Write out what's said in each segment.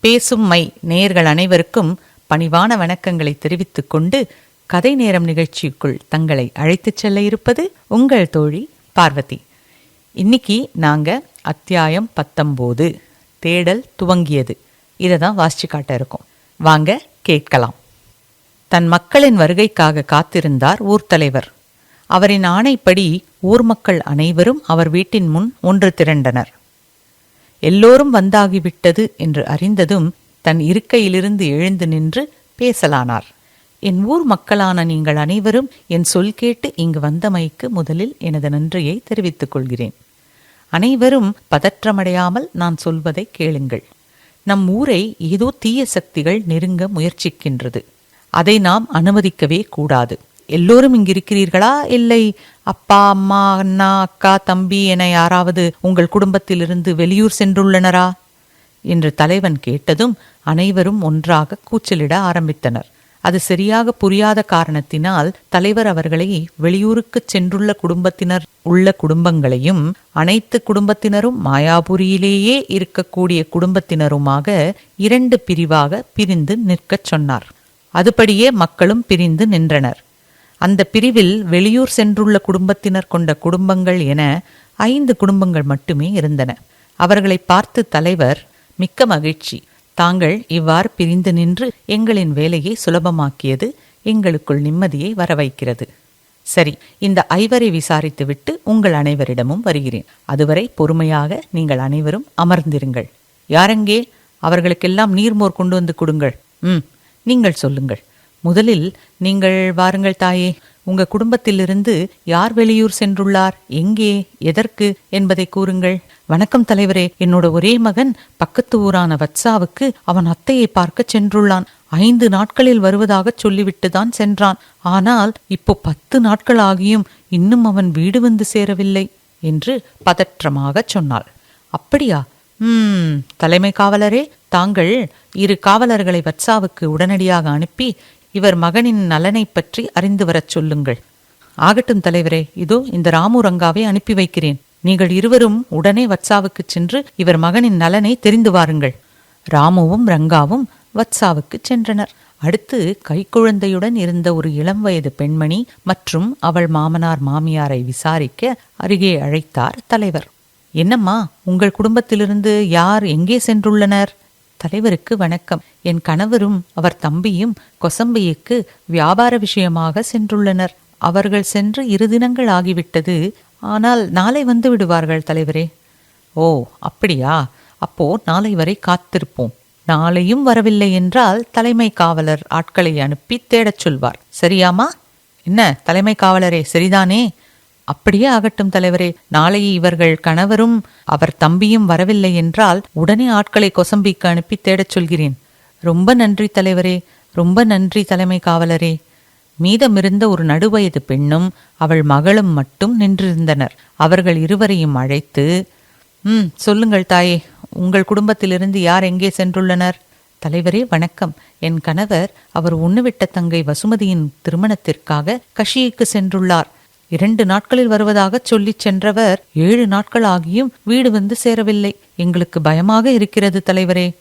பேசும் மை நேயர்கள் அனைவருக்கும் பணிவான வணக்கங்களை தெரிவித்துக் கொண்டு கதை நேரம் நிகழ்ச்சிக்குள் தங்களை அழைத்துச் செல்ல இருப்பது உங்கள் தோழி பார்வதி. இன்னைக்கு நாங்க அத்தியாயம் பத்தொம்போது தேடல் துவங்கியது. இதை தான் வாசிச்சு காட்ட இருக்கோம். வாங்க கேட்கலாம். தன் மக்களின் வருகைக்காக காத்திருந்தார் ஊர் தலைவர். அவரின் ஆணைப்படி ஊர் மக்கள் அனைவரும் அவர் வீட்டின் முன் ஒன்று திரண்டனர். எல்லோரும் வந்தாகிவிட்டது என்று அறிந்ததும் தன் இருக்கையிலிருந்து எழுந்து நின்று பேசலானார். என் ஊர் மக்களான நீங்கள் அனைவரும் என் சொல் கேட்டு இங்கு வந்தமைக்கு முதலில் எனது நன்றியை தெரிவித்துக் கொள்கிறேன். அனைவரும் பதற்றமடையாமல் நான் சொல்வதை கேளுங்கள். நம் ஊரை ஏதோ தீய சக்திகள் நெருங்க முயற்சிக்கின்றது. அதை நாம் அனுமதிக்கவே கூடாது. எல்லோரும் இங்கிருக்கிறீர்களா? இல்லை. அப்பா அம்மா அண்ணா அக்கா தம்பி என யாராவது உங்கள் குடும்பத்திலிருந்து வெளியூர் சென்றுள்ளனரா? என்று தலைவன் கேட்டதும் அனைவரும் ஒன்றாக கூச்சலிட ஆரம்பித்தனர். அது சரியாக புரியாத காரணத்தினால் தலைவர் அவர்களை வெளியூருக்கு சென்றுள்ள குடும்பத்தினர் உள்ள குடும்பங்களையும் அனைத்து குடும்பத்தினரும் மாயாபுரியிலேயே இருக்கக்கூடிய குடும்பத்தினருமாக இரண்டு பிரிவாக பிரிந்து நிற்கச் சொன்னார். அதுபடியே மக்களும் பிரிந்து நின்றனர். அந்த பிரிவில் வெளியூர் சென்றுள்ள குடும்பத்தினர் கொண்ட குடும்பங்கள் என ஐந்து குடும்பங்கள் மட்டுமே இருந்தன. அவர்களை பார்த்து தலைவர் மிக்க மகிழ்ச்சி. தாங்கள் இவ்வாறு பிரிந்து நின்று எங்களின் வேலையை சுலபமாக்கியது எங்களுக்குள் நிம்மதியை வரவைக்கிறது. சரி இந்த ஐவரை விசாரித்துவிட்டு உங்கள் அனைவரிடமும் வருகிறேன். அதுவரை பொறுமையாக நீங்கள் அனைவரும் அமர்ந்திருங்கள். யாரெங்கே? அவர்களுக்கெல்லாம் நீர்மோர் கொண்டு வந்து கொடுங்கள். ம் நீங்கள் சொல்லுங்கள். முதலில் நீங்கள் வாருங்கள் தாயே. உங்க குடும்பத்திலிருந்து யார் வெளியூர் சென்றுள்ளார்? எங்கே? எதற்கு? என்பதை கூறுங்கள். வணக்கம் தலைவரே. என்னோட ஒரே மகன் பக்கத்து ஊரான வத்சாவுக்கு அவன் அத்தையை பார்க்க சென்றுள்ளான். ஐந்து நாட்களில் வருவதாக சொல்லிவிட்டு தான் சென்றான். ஆனால் இப்போ பத்து நாட்கள் ஆகியும் இன்னும் அவன் வீடு வந்து சேரவில்லை என்று பதற்றமாக சொன்னாள். அப்படியா? ம் தலைமை காவலரே. தாங்கள் இரு காவலர்களை வத்சாவுக்கு உடனடியாக அனுப்பி இவர் மகனின் நலனை பற்றி அறிந்து வரச் சொல்லுங்கள். ஆகட்டும் தலைவரே இதோ இந்த ராமு ரங்காவை அனுப்பி வைக்கிறேன். நீங்கள் இருவரும் உடனே வத்சாவுக்கு சென்று இவர் மகனின் நலனை தெரிந்து வாருங்கள். ராமுவும் ரங்காவும் வத்சாவுக்கு சென்றனர். அடுத்து கைக்குழந்தையுடன் இருந்த ஒரு இளம் வயது பெண்மணி மற்றும் அவள் மாமனார் மாமியாரை விசாரிக்க அருகே அழைத்தார் தலைவர். என்னம்மா உங்கள் குடும்பத்திலிருந்து யார் எங்கே சென்றுள்ளனர்? தலைவருக்கு வணக்கம். என் கணவரும் அவர் தம்பியும் கொசம்பையுக்கு வியாபார விஷயமாக சென்றுள்ளனர். அவர்கள் சென்று இரு தினங்கள் ஆகிவிட்டது. ஆனால் நாளை வந்து விடுவார்கள் தலைவரே. ஓ அப்படியா? அப்போ நாளை வரை காத்திருப்போம். நாளையும் வரவில்லை என்றால் தலைமை காவலர் ஆட்களை அனுப்பி தேடச் சொல்வார். சரியாமா என்ன தலைமை காவலரே சரிதானே? அப்படியே ஆகட்டும் தலைவரே. நாளை இவர்கள் கணவரும் அவர் தம்பியும் வரவில்லை என்றால் உடனே ஆட்களை கொசம்பிக்கு அனுப்பி தேடச் சொல்கிறேன். ரொம்ப நன்றி தலைவரே. ரொம்ப நன்றி தலைமை காவலரே. மீதமிருந்த ஒரு நடுவயது பெண்ணும் அவள் மகளும் மட்டும் நின்றிருந்தனர். அவர்கள் இருவரையும் அழைத்து ம் சொல்லுங்கள் தாயே. உங்கள் குடும்பத்திலிருந்து யார் எங்கே சென்றுள்ளனர்? தலைவரே வணக்கம். என் கணவர் அவர் உண்ணுவிட்ட தங்கை வசுமதியின் திருமணத்திற்காக கஷிக்கு சென்றுள்ளார். இரண்டு நாட்களில் வருவதாக சொல்லிச் சென்றவர் ஏழு நாட்கள் ஆகியும் வீடு வந்து சேரவில்லை. எங்களுக்கு பயமாக இருக்கிறது தலைவரே.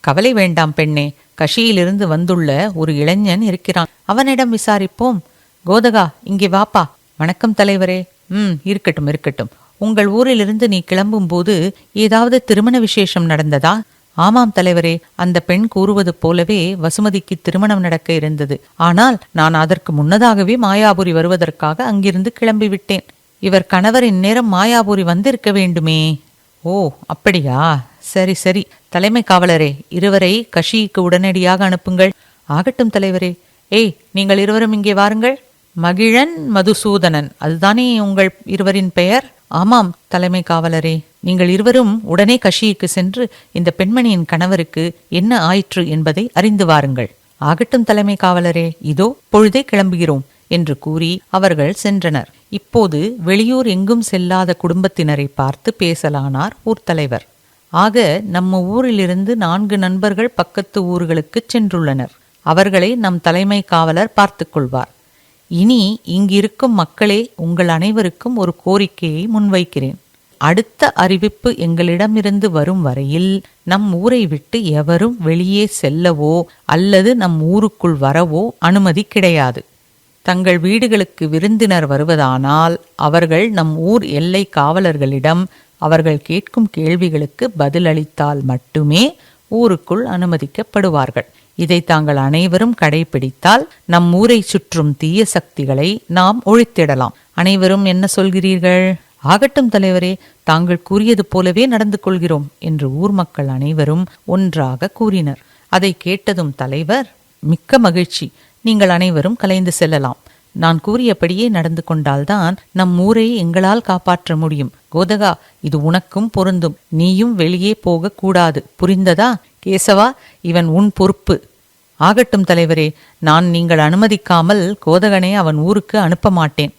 கவலை வேண்டாம் பெண்ணே. கஷியிலிருந்து வந்துள்ள ஒரு இளைஞன் இருக்கிறான். அவனிடம் விசாரிப்போம். கோதகா இங்கே வாப்பா. வணக்கம் தலைவரே. ம் இருக்கட்டும் இருக்கட்டும். உங்கள் ஊரிலிருந்து நீ கிளம்பும்போது ஏதாவது திருமண விசேஷம் நடந்ததா? ஆமாம் தலைவரே அந்த பெண் கூறுவது போலவே வசுமதிக்கு திருமணம் நடக்க இருந்தது. ஆனால் நான் அதற்கு முன்னதாகவே மாயாபுரி வருவதற்காக அங்கிருந்து கிளம்பிவிட்டேன். இவர் கணவரின் நேரம் மாயாபுரி வந்திருக்க வேண்டுமே. ஓ அப்படியா? சரி சரி. தலைமை காவலரே இருவரை கஷிக்கு உடனடியாக அனுப்புங்கள். ஆகட்டும் தலைவரே. ஏய் நீங்கள் இருவரும் இங்கே வாருங்கள். மகிழன் மதுசூதனன். அதுதானே உங்கள் இருவரின் பெயர்? ஆமாம் தலைமை காவலரே. நீங்கள் இருவரும் உடனே கஷிக்கு சென்று இந்த பெண்மணியின் கணவருக்கு என்ன ஆயிற்று என்பதை அறிந்து வாருங்கள். ஆகட்டும் தலைமை காவலரே இதோ பொழுதே கிளம்புகிறோம் என்று கூறி அவர்கள் சென்றனர். இப்போது வெளியூர் எங்கும் செல்லாத குடும்பத்தினரை பார்த்து பேசலானார் ஊர் தலைவர் ஆக நம்ம ஊரிலிருந்து நான்கு நண்பர்கள் பக்கத்து ஊர்களுக்கு சென்றுள்ளனர். அவர்களை நம் தலைமை காவலர் பார்த்துக்கொள்வார் இனி இங்கிருக்கும் மக்களே உங்கள் அனைவருக்கும் ஒரு கோரிக்கையை முன்வைக்கிறேன். அடுத்த அறிவிப்பு எங்களிடமிருந்து வரும் வரையில் நம் ஊரை விட்டு எவரும் வெளியே செல்லவோ அல்லது நம் ஊருக்குள் வரவோ அனுமதி கிடையாது. தங்கள் வீடுகளுக்கு விருந்தினர் வருவதானால் அவர்கள் நம் ஊர் எல்லை காவலர்களிடம் அவர்கள் கேட்கும் கேள்விகளுக்கு பதிலளித்தால் மட்டுமே ஊருக்குள் அனுமதிக்கப்படுவார்கள். இதை தாங்கள் அனைவரும் கடைபிடித்தால் நம் ஊரை சுற்றும் தீய சக்திகளை நாம் ஒழித்திடலாம். அனைவரும் என்ன சொல்கிறீர்கள்? ஆகட்டும் தலைவரே தாங்கள் கூறியது போலவே நடந்து கொள்கிறோம் என்று ஊர் மக்கள் அனைவரும் ஒன்றாக கூறினர். அதை கேட்டதும் தலைவர் மிக்க மகிழ்ச்சி நீங்கள் அனைவரும் கலைந்து செல்லலாம். நான் கூறியபடியே நடந்து கொண்டால்தான் நம் ஊரை எங்களால் காப்பாற்ற முடியும். கோதகா இது உனக்கும் பொருந்தும். நீயும் வெளியே போக கூடாது புரிந்ததா? கேசவா இவன் உன் பொறுப்பு. ஆகட்டும் தலைவரே நான் நீங்கள் அனுமதிக்காமல் கோதகனை அவன் ஊருக்கு அனுப்ப மாட்டேன்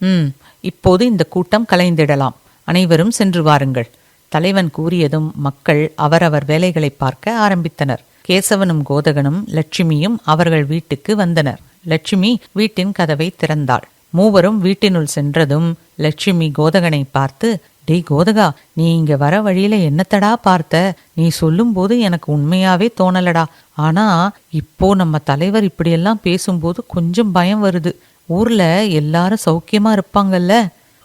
ம் இப்போது இந்த கூட்டம் கலைந்திடலாம். அனைவரும் சென்று வாருங்கள். தலைவன் கூறியதும் மக்கள் அவரவர் வேலைகளை பார்க்க ஆரம்பித்தனர். கேசவனும் கோதகனும் லட்சுமியும் அவர்கள் வீட்டுக்கு வந்தனர். லட்சுமி வீட்டின் கதவை திறந்தாள். மூவரும் வீட்டினுள் சென்றதும் லட்சுமி கோதகனை பார்த்து டேய் கோதகா நீ இங்க வர வழியில என்னத்தடா பார்த்த? நீ சொல்லும்போது எனக்கு உண்மையாவே தோணலடா. ஆனா இப்போ நம்ம தலைவர் இப்படியெல்லாம் பேசும்போது கொஞ்சம் பயம் வருது. ஊர்ல எல்லாரும் சௌக்கியமா இருப்பாங்கல்ல?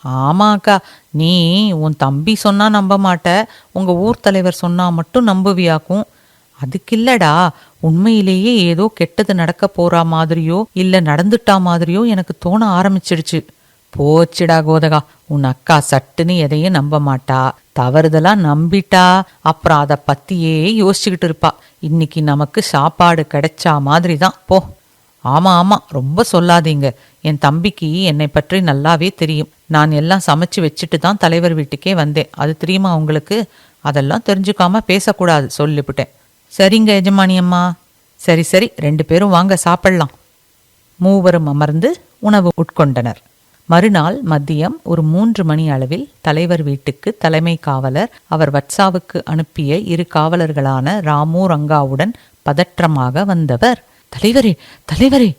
ஆமாக்கா நீ உன் தம்பி சொன்னா நம்ப மாட்ட. உங்க ஊர் தலைவர் சொன்னா மட்டும் நம்புவியாக்கும். அதுக்கில்லடா. உண்மையிலேயே ஏதோ கெட்டது நடக்க போறா மாதிரியோ இல்ல நடந்துட்டா மாதிரியோ எனக்கு தோண ஆரம்பிச்சிடுச்சு. போச்சுடா கோதகா. உன் அக்கா சட்டுன்னு எதையும் நம்ப மாட்டா. தவறுதலா நம்பிட்டா. அப்புறம் அதை பத்தியே யோசிச்சுக்கிட்டு இருப்பா. இன்னைக்கு நமக்கு சாப்பாடு கிடைச்சா மாதிரி தான் போ. ஆமா ஆமா. ரொம்ப சொல்லாதீங்க. என் தம்பிக்கு என்னை பற்றி நல்லாவே தெரியும். நான் எல்லாம் சமைச்சு வச்சுட்டு தான் தலைவர் வீட்டுக்கே வந்தேன். அது தெரியுமா உங்களுக்கு? அதெல்லாம் தெரிஞ்சுக்காம பேசக்கூடாது. சொல்லிவிட்டேன் சரிங்க எஜமானி அம்மா. சரி சரி. ரெண்டு பேரும் வாங்க சாப்பிடலாம். மூவரும் அமர்ந்து உணவு உட்கொண்டனர். மறுநாள் மதியம் ஒரு மூன்று மணி அளவில் தலைவர் வீட்டுக்கு தலைமை காவலர் அவர் வட்சாவுக்கு அனுப்பிய இரு காவலர்களான ராமு ரங்காவுடன் பதற்றமாக வந்தவர். தலைவரே தலைவரே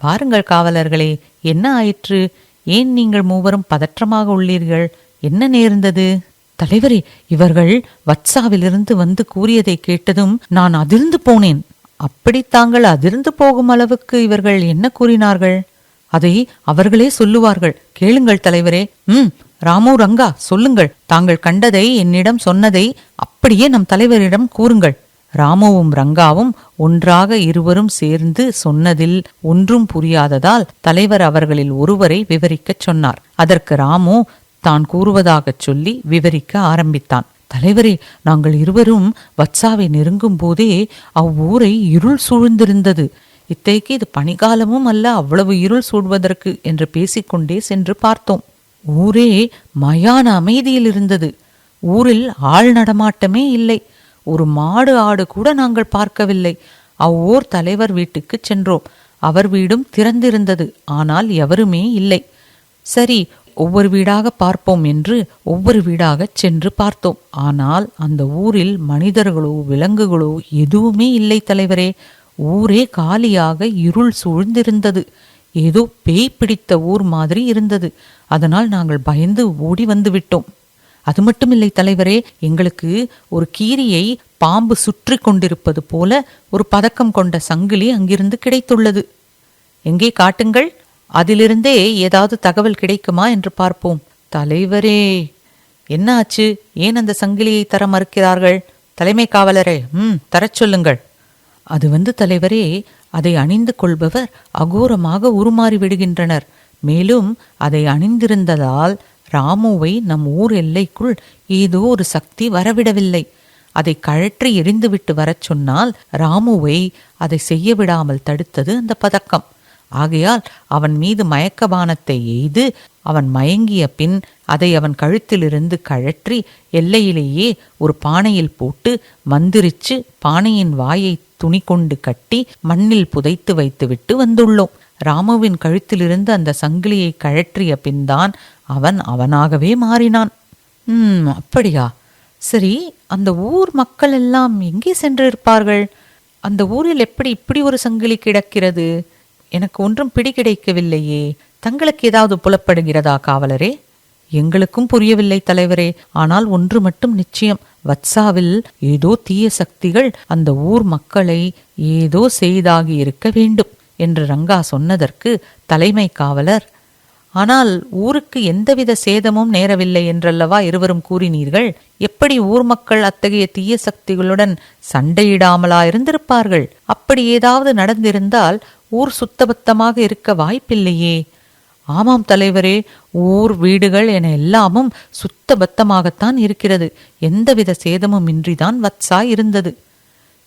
வாருங்கள் காவலர்களே என்ன ஆயிற்று? ஏன் நீங்கள் மூவரும் பதற்றமாக உள்ளீர்கள்? என்ன நேர்ந்தது? தலைவரே இவர்கள் வட்சாவிலிருந்து வந்து கூறியதை கேட்டதும் நான் அதிர்ந்து போனேன். அப்படி தாங்கள் அதிர்ந்து போகும் அளவுக்கு இவர்கள் என்ன கூறினார்கள்? அதை அவர்களே சொல்லுவார்கள். கேளுங்கள் தலைவரே. ம் ராமு ரங்கா சொல்லுங்கள். தாங்கள் கண்டதை என்னிடம் சொன்னதை அப்படியே நம் தலைவரிடம் கூறுங்கள். ராமுவும் ரங்காவும் ஒன்றாக இருவரும் சேர்ந்து சொன்னதில் ஒன்றும் புரியாததால் தலைவர் அவர்களில் ஒருவரை விவரிக்கச் சொன்னார். அதற்கு ராமு தான் கூறுவதாகச் சொல்லி விவரிக்க ஆரம்பித்தான். தலைவரே நாங்கள் இருவரும் வத்சாவை நெருங்கும் போதே அவ்வூரை இருள் சூழ்ந்திருந்தது. இத்தைக்கு இது பனிகாலமும் அல்ல அவ்வளவு இருள் சூடுவதற்கு என்று பேசிக்கொண்டே சென்று பார்த்தோம். ஊரே மயான அமைதியில் இருந்தது. ஊரில் ஆள் நடமாட்டமே இல்லை. ஒரு மாடு ஆடு கூட நாங்கள் பார்க்கவில்லை. அவ்வூர் தலைவர் வீட்டுக்கு சென்றோம். அவர் வீடும் திறந்திருந்தது ஆனால் எவருமே இல்லை. சரி ஒவ்வொரு வீடாக பார்ப்போம் என்று ஒவ்வொரு வீடாக சென்று பார்த்தோம். ஆனால் அந்த ஊரில் மனிதர்களோ விலங்குகளோ எதுவுமே இல்லை தலைவரே. ஊரே காலியாக இருள் சூழ்ந்திருந்தது. ஏதோ பேய் பிடித்த ஊர் மாதிரி இருந்தது. அதனால் நாங்கள் பயந்து ஓடி வந்து விட்டோம். அது மட்டுமில்லை தலைவரே எங்களுக்கு ஒரு கீரியை பாம்பு சுற்றி கொண்டிருப்பது போல ஒரு பதக்கம் கொண்ட சங்கிலி அங்கிருந்து கிடைத்துள்ளது. எங்கே காட்டுங்கள்? அதிலிருந்தே ஏதாவது தகவல் கிடைக்குமா என்று பார்ப்போம். தலைவரே என்ன ஆச்சு ஏன் அந்த சங்கிலியை தர மறுக்கிறார்கள்? தலைமை காவலரே ம் தரச் சொல்லுங்கள். அது வந்து தலைவரே அதை அணிந்து கொள்பவர் அகோரமாக உருமாறி விடுகின்றனர். மேலும் அதை அணிந்திருந்ததால் ராமுவை நம் ஊர் எல்லைக்குள் ஏதோ ஒரு சக்தி வரவிடவில்லை. அதை கழற்றி எரிந்துவிட்டு வரச் சொன்னால் ராமுவை அதை செய்ய விடாமல் தடுத்தது அந்த பதக்கம். ஆகையால் அவன் மீது மயக்க பானத்தை எய்து அவன் மயங்கிய பின் அதை அவன் கழுத்திலிருந்து கழற்றி எல்லையிலேயே ஒரு பானையில் போட்டு மந்திரிச்சு பானையின் வாயை துணி கொண்டு கட்டி மண்ணில் புதைத்து வைத்துவிட்டு வந்துள்ளோம். ராமுவின் கழுத்திலிருந்து அந்த சங்கிலியை கழற்றிய பின்தான் அவன் அவனாகவே மாறினான். ம் அப்படியா? சரி அந்த ஊர் மக்கள் எல்லாம் எங்கே சென்றிருப்பார்கள்? அந்த ஊரில் எப்படி இப்படி ஒரு சங்கிலி கிடக்கிறது? எனக்கு ஒன்றும் பிடி கிடைக்கவில்லையே. தங்களுக்கு ஏதாவது புலப்படுகிறதா காவலரே? எங்களுக்கும் புரியவில்லை தலைவரே. ஆனால் ஒன்று மட்டும் நிச்சயம். வத்சாவில் ஏதோ தீய சக்திகள் அந்த ஊர் மக்களை ஏதோ செய்தாகி இருக்க வேண்டும் என்று ரங்கா சொன்னதற்கு தலைமை காவலர் ஆனால் ஊருக்கு எந்தவித சேதமும் நேரவில்லை என்றல்லவா இருவரும் கூறினீர்கள்? எப்படி ஊர் மக்கள் அத்தகைய தீய சக்திகளுடன் சண்டையிடாமலா இருந்திருப்பார்கள்? அப்படி ஏதாவது நடந்திருந்தால் ஊர் சுத்தபத்தமாக இருக்க வாய்ப்பில்லையே. ஆமாம் தலைவரே ஊர் வீடுகள் என எல்லாமும் சுத்த பத்தமாகத்தான் இருக்கிறது. எந்தவித சேதமும் இன்றிதான் வத்சா இருந்தது.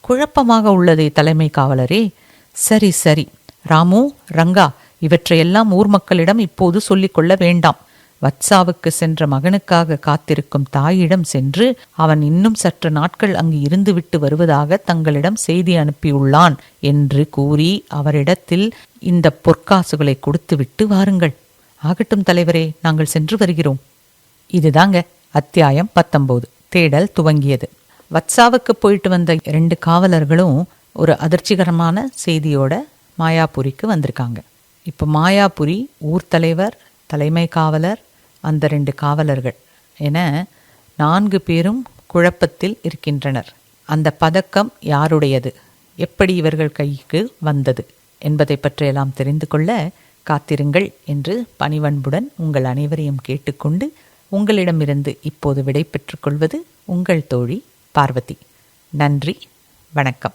குழப்பமாக உள்ளதே தலைமை காவலரே. சரி சரி. ராமு ரங்கா இவற்றையெல்லாம் ஊர் மக்களிடம் இப்போது சொல்லிக் கொள்ள வேண்டாம். வத்சாவுக்கு சென்ற மகனுக்காக காத்திருக்கும் தாயிடம் சென்று அவன் இன்னும் சற்று நாட்கள் அங்கு இருந்துவிட்டு வருவதாக தங்களிடம் செய்தி அனுப்பியுள்ளான் என்று கூறி அவரிடத்தில் இந்த பொற்காசுகளை கொடுத்துவிட்டு வாருங்கள். ஆகட்டும் தலைவரே நாங்கள் சென்று வருகிறோம். இதுதாங்க அத்தியாயம் பத்தொன்பது. தேடல் துவங்கியது. வத்சாவுக்கு போயிட்டு வந்த ரெண்டு காவலர்களும் ஒரு அதிர்ச்சிகரமான செய்தியோட மாயாபுரிக்கு வந்திருக்காங்க. இப்போ மாயாபுரி ஊர் தலைவர் தலைமை காவலர் அந்த ரெண்டு காவலர்கள் என நான்கு பேரும் குழப்பத்தில் இருக்கின்றனர். அந்த பதக்கம் யாருடையது? எப்படி இவர்கள் கைக்கு வந்தது? என்பதை பற்றியெல்லாம் தெரிந்து கொள்ள காத்திருங்கள் என்று பணிவன்புடன் உங்கள் அனைவரையும் கேட்டுக்கொண்டு உங்களிடமிருந்து இப்போது விடை கொள்வது உங்கள் தோழி பார்வதி. நன்றி வணக்கம்.